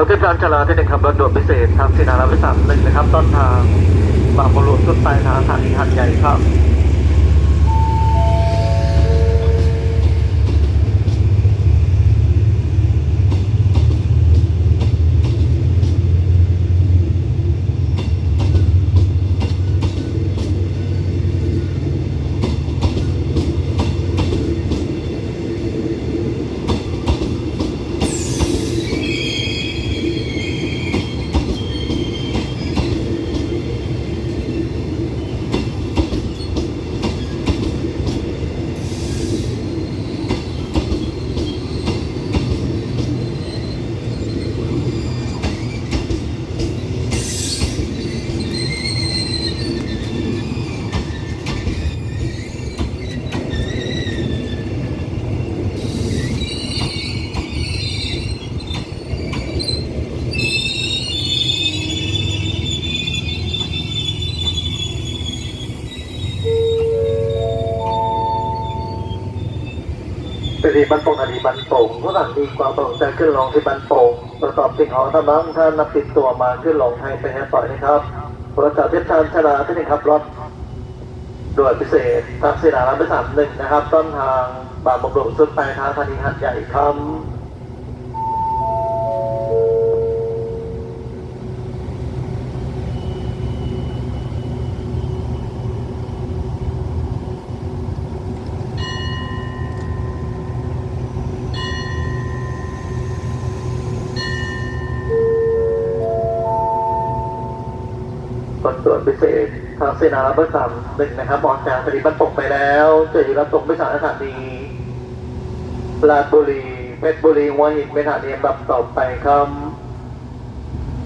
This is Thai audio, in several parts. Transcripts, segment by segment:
รถเก็บการจราที่หนึ่งครับรถด่วนพิเศษทางสินาราวิสามหนึ่งนะครับ ต้นทางบางบอลวงต้นปลายทางสถานีหัดใหญ่ครับ สถีบันโป่งอดีบันโป่งก็ต่างมีความประสงค์จะขึ้นลงที่บันโป่งประกอบสิ่งของทั้งนั้นท่านนำติดตัวมาขึ้นลงให้ไปให้ปล่อยนะครับประกาศเทียบชานชนาที่หนึ่งครับรถด่วนพิเศษทางสีนาราไปสามหนึ่งนะครับ ต้นทางบางบกหลงสุดปลายทางธานีหัดใหญ่ครับ ผลตรวจพิเศษทางเสนาเบอร์สามหนึ่งนะครับออกจากสถานีบรรตกไปแล้วเจออยู่รับตกไปสถานสถานีปราจีนบุรีเพชรบุรีหัวหินเป็นสถานีลำดับต่อไปครับ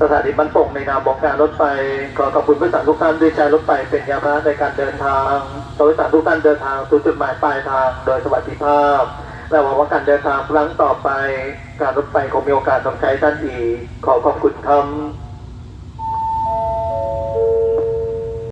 สถานีบรรตกในนามบอกการรถไฟขอขอบคุณผู้โดยสารทุกท่านที่ใช้รถไฟเป็นยาพาหนะในการเดินทางขอผู้โดยสารทุกท่านเดินทางสู่จุดหมายปลายทางโดยสวัสดิภาพและหวังว่าการเดินทางครั้งต่อไป การรถไฟคงมีโอกาสต้องใช้ท่านอีกขอขอบคุณครับ